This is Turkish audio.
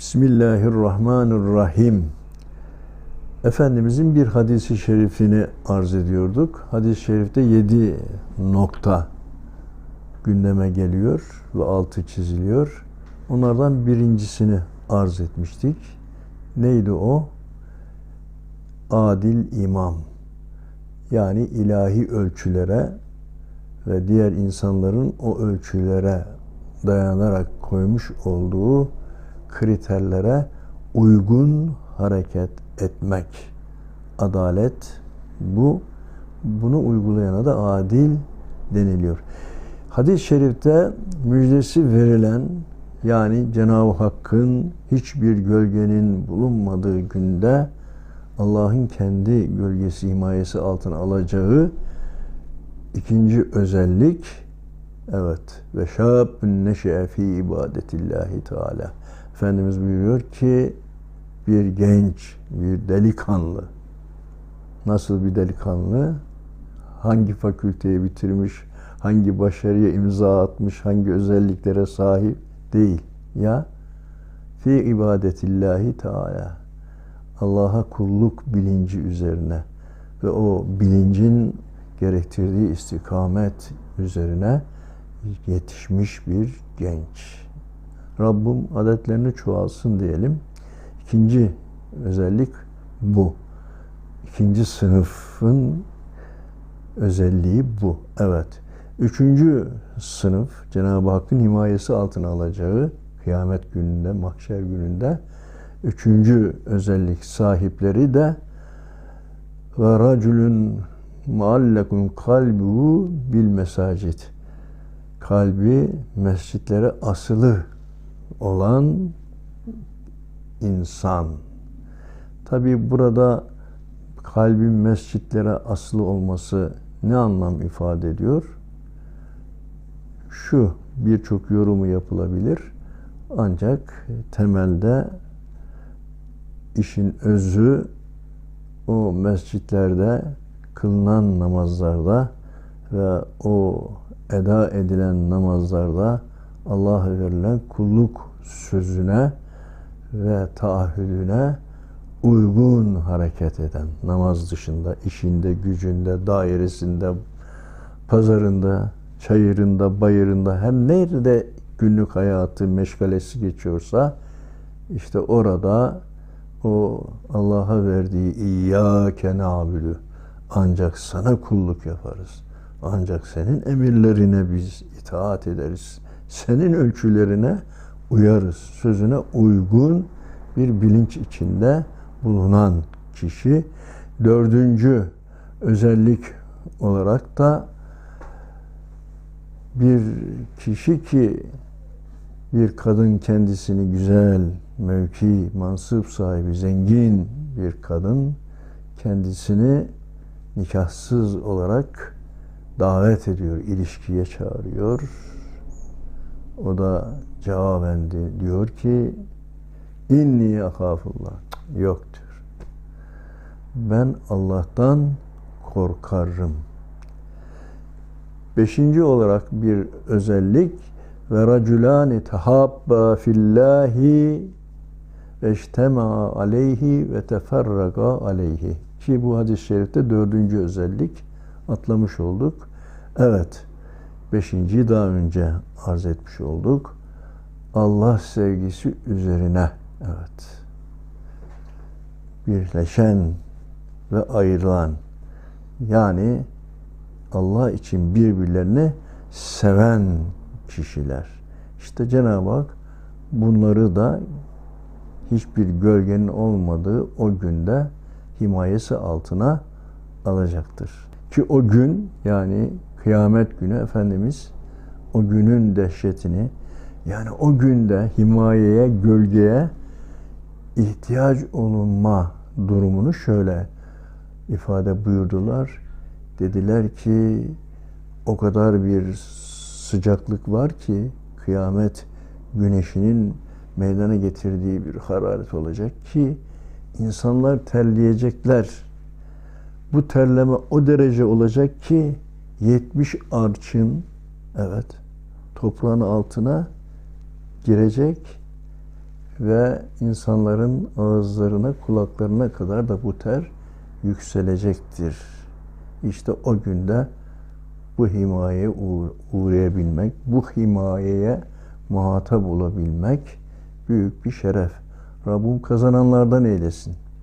Bismillahirrahmanirrahim. Efendimizin bir hadisi şerifini arz ediyorduk. Hadis-i şerifte yedi nokta gündeme geliyor ve altı çiziliyor. Onlardan birincisini arz etmiştik. Neydi o? Adil imam. Yani ilahi ölçülere ve diğer insanların o ölçülere dayanarak koymuş olduğu kriterlere uygun hareket etmek. Adalet bu. Bunu uygulayana da adil deniliyor. Hadis-i şerifte müjdesi verilen yani Cenab-ı Hakk'ın hiçbir gölgenin bulunmadığı günde Allah'ın kendi gölgesi himayesi altına alacağı ikinci özellik evet ve şabun neşe'e fi ibadetillahi teala Efendimiz buyuruyor ki bir genç, bir delikanlı nasıl bir delikanlı hangi fakülteyi bitirmiş, hangi başarıya imza atmış, hangi özelliklere sahip değil. Ya fi ibadetillahi teala Allah'a kulluk bilinci üzerine ve o bilincin gerektirdiği istikamet üzerine yetişmiş bir genç. Rabbim adetlerini çoğalsın diyelim. İkinci özellik bu. İkinci sınıfın özelliği bu. Evet. Üçüncü sınıf Cenab-ı Hakk'ın himayesi altına alacağı kıyamet gününde, mahşer gününde üçüncü özellik sahipleri de ve racülün muallekun kalbuhu bil mesacit kalbi mescitlere asılı olan insan. Tabi burada kalbin mescitlere asılı olması ne anlam ifade ediyor? Şu birçok yorumu yapılabilir. Ancak temelde işin özü o mescitlerde kılınan namazlarda ve o eda edilen namazlarda Allah'a verilen kulluk sözüne ve taahhüdüne uygun hareket eden namaz dışında, işinde, gücünde, dairesinde, pazarında, çayırında, bayırında hem nerede günlük hayatı meşgalesi geçiyorsa işte orada o Allah'a verdiği İyyâke nâbülü ancak sana kulluk yaparız. Ancak senin emirlerine biz itaat ederiz. Senin ölçülerine uyarız. Sözüne uygun bir bilinç içinde bulunan kişi. Dördüncü özellik olarak da bir kişi ki bir kadın kendisini güzel, mevki, mansıp sahibi, zengin bir kadın kendisini nikahsız olarak davet ediyor, ilişkiye çağırıyor. O da cevaben diyor ki inni akafullah. Yok diyor. Ben Allah'tan korkarım. Beşinci olarak bir özellik ve raculani tahabba fillahi eştema aleyhi ve teferraga aleyhi. Ki bu hadis-i şerifte dördüncü özellik atlamış olduk. Evet, beşinciyi daha önce arz etmiş olduk. Allah sevgisi üzerine, evet, birleşen ve ayrılan, yani Allah için birbirlerini seven kişiler. İşte Cenab-ı Hak bunları da hiçbir gölgenin olmadığı o günde himayesi altına alacaktır. Ki o gün yani kıyamet günü Efendimiz o günün dehşetini yani o günde himayeye, gölgeye ihtiyaç olunma durumunu şöyle ifade buyurdular. Dediler ki o kadar bir sıcaklık var ki kıyamet güneşinin meydana getirdiği bir hararet olacak ki insanlar terleyecekler. Bu terleme o derece olacak ki 70 arçın evet toprağın altına girecek ve insanların ağızlarına, kulaklarına kadar da bu ter yükselecektir. İşte o günde bu himayeye uğ- uğrayabilmek, bu himayeye muhatap olabilmek büyük bir şeref. Rabbim kazananlardan eylesin.